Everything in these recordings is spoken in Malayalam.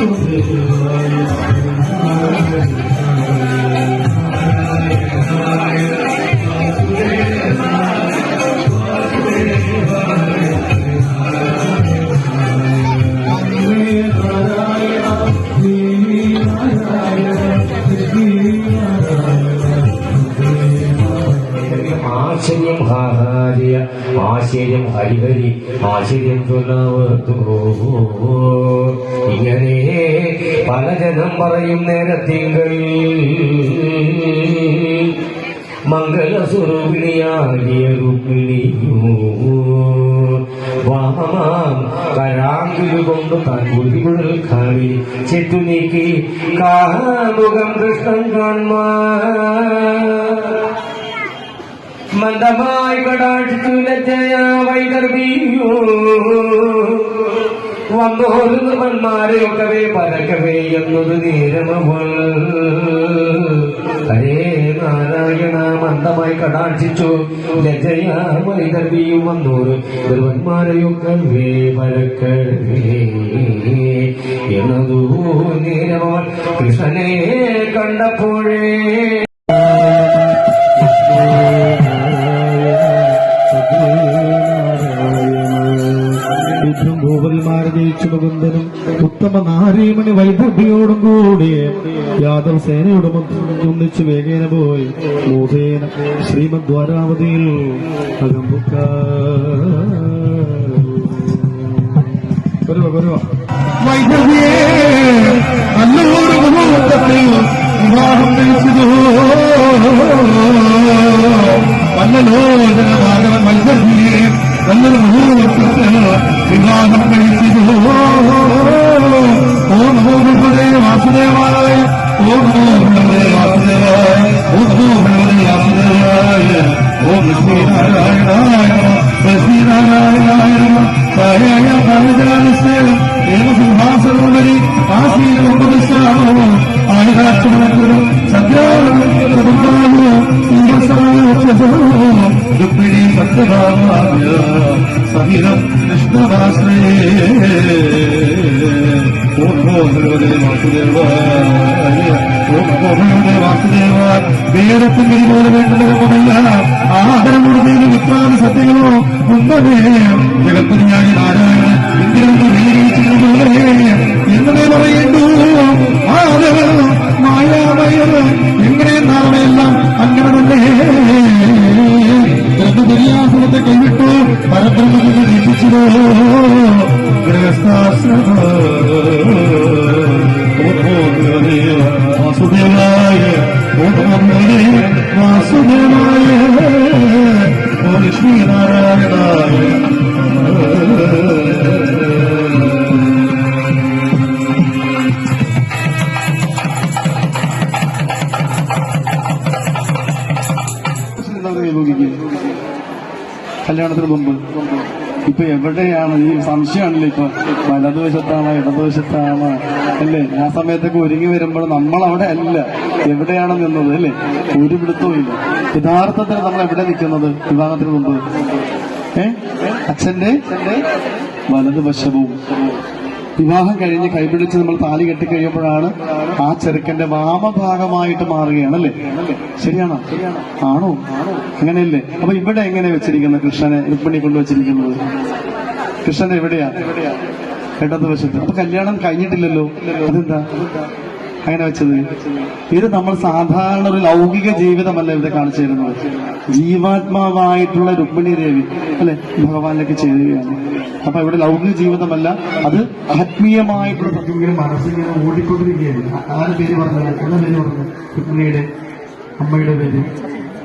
ആശ്ചര്യം ആശ്ചര്യം ഹരിഹരി ആശ്ചര്യം ഇങ്ങനെ പലജനം പറയും നേരത്തിങ്കൾ മംഗളസ്വരൂപിണിയാകിയ രുക്മിണിയോ വാമാം കരാങ്കിലുകൊണ്ട് താൻ കുരുകുഴൽ കാവി ചെറ്റു നീക്കി കാമുകം കൃഷ്ണൻ കാൺമാ മന്ദമായി കടാക്ഷിച്ചു ലജ്ജയ വൈദർഭിയോ വന്നോരു നിർമ്മന്മാരെയൊക്കവേ പരക്കവേ എന്നൊരു നേരമവൾ. ഹരേ നാരായണ മന്ദമായി കടാക്ഷിച്ചു ലജയ വൈദർഭിയും വന്നോരു നിർമ്മന്മാരെയൊക്കവേ പരക്കവേ എന്നതു നേരമവൾ. കൃഷ്ണനെ കണ്ടപ്പോഴേ മുകുന്ദനും ഉത്തമ നാരീമണി വൈദ്യുതിയോടും കൂടി യാദവ സേനയോടും ഒന്നിച്ചു വേഗേന പോയി. മോഹേന ശ്രീമദ് ദ്വാരാവതിയിൽ അകമ്പുക്ക വൈദർഭിയെ നല്ലൊരു മുഹൂർത്തത്തിൽ വിവാഹം കഴിച്ചതോ? വല്ലലോചന നല്ലൊരു മുഹൂർത്തത്തിൽ രുക്മിണി സത്യഭാമായ സഹിതം കൃഷ്ണവാശ്രയേ ഓം നമോ ഭഗവതേ വാസുദേവായ ഓം നമോ ഭഗവതേ വാസുദേവായ വേദത്തിന് പോലെ വേണ്ടതൊന്നുമല്ല ആദരമൂർത്തിയിൽ വിത്രാതി സത്യങ്ങളോ ഉണ്ടതേ ജഗത്തിന് ഞാൻ ഇന്ദിരന്ന് വാസുദേവായ വാസുദേവായ ഓ ലക്ഷ്മീനാരായണായ കല്യാണത്തിന് മുമ്പ് ഇപ്പൊ എവിടെയാണ്? ഈ സംശയമാണല്ലോ ഇപ്പൊ. വലതുവശത്താണ് ഇടതുവശത്താണ്? അല്ലേ? ആ സമയത്തൊക്കെ ഒരുങ്ങി വരുമ്പോൾ നമ്മൾ അവിടെ അല്ല. എവിടെയാണ് നിന്നത്? അല്ലേ? ഒരു പിടുത്തവും ഇല്ല. യഥാർത്ഥത്തിൽ നമ്മൾ എവിടെ നിൽക്കുന്നത്? വിവാഹത്തിന് മുമ്പ്. ഏ? അച്ഛന്റെ വലതുവശവും വിവാഹം കഴിഞ്ഞ് കൈപിടിച്ച് നമ്മൾ താലി കെട്ടി കഴിയുമ്പോഴാണ് ആ ചെറുക്കന്റെ വാമഭാഗമായിട്ട് മാറുകയാണ് അല്ലേ? ശരിയാണോ? ആണോ? അങ്ങനെയല്ലേ? അപ്പൊ ഇവിടെ എങ്ങനെ വെച്ചിരിക്കുന്നത് കൃഷ്ണനെ രുക്മിണി കൊണ്ടുവച്ചിരിക്കുന്നത് കൃഷ്ണൻ എവിടെയാ? ഇടതുവശത്ത്. അപ്പൊ കല്യാണം കഴിഞ്ഞിട്ടില്ലല്ലോ. അതെന്താ? അങ്ങനെ വെച്ചത്? ഇത് നമ്മൾ സാധാരണ ഒരു ലൗകിക ജീവിതമല്ല ഇവിടെ കാണിച്ചു തരുന്നത്. ജീവാത്മാവായിട്ടുള്ള രുക്മിണി ദേവി അല്ലെ? ഭഗവാനിലേക്ക് ചെയ്യുകയാണ് അപ്പൊ ഇവിടെ ലൗകിക ജീവിതമല്ല അത് ആത്മീയമായിട്ടുള്ള സത്യങ്ങളും മനസ്സിങ്ങനെ ഓടിക്കൊണ്ടിരിക്കുകയാണ്. ആര് പേര് പറഞ്ഞത്? എന്താ പേര് പറഞ്ഞത്? രുക്മിണിയുടെ അമ്മയുടെ പേര്.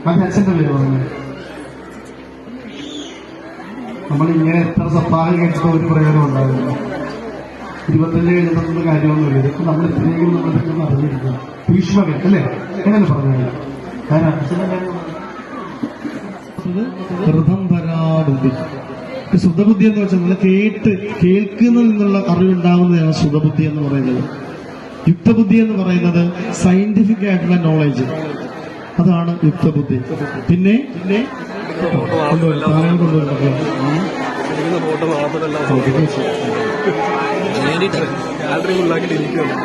മറ്റേ അച്ഛന്റെ പേര് പറഞ്ഞത്? നമ്മൾ ഇങ്ങനെ എത്ര സപ്താഹം കേട്ടിട്ട് ഒരു പ്രയോജനം ഉണ്ടാവില്ല. ഇരുപത്തഞ്ച് കഴിഞ്ഞിട്ടൊന്നും കാര്യമൊന്നുമില്ല ഇതൊക്കെ നമ്മൾ ഇത്രയും ഒന്ന് അറിഞ്ഞിരിക്കുക ഭീഷ്മകൻ അല്ലേ? എങ്ങനെ പറഞ്ഞു ആരാ? അച്ഛന്റെ കാര്യം ഹൃദംബരാടുതി ശുദ്ധബുദ്ധി എന്ന് വെച്ചാൽ നമ്മൾ കേട്ട് കേൾക്കുന്നതിൽ നിന്നുള്ള അറിവുണ്ടാകുന്നതാണ് ശുദ്ധബുദ്ധി എന്ന് പറയുന്നത്. യുക്തബുദ്ധി എന്ന് പറയുന്നത് സയന്റിഫിക് ആയിട്ടുള്ള നോളജ് അതാണ് യുക്തബുദ്ധി. പിന്നെ? പിന്നെ? കൊണ്ടുവരുന്നത് മാത്രമല്ല ഗാലറി ഉണ്ടാക്കിയിട്ട് ഇരിക്കുകയാണ്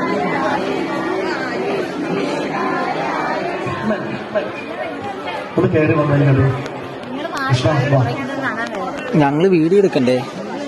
ഞങ്ങൾ വീഡിയോ എടുക്കണ്ടേ?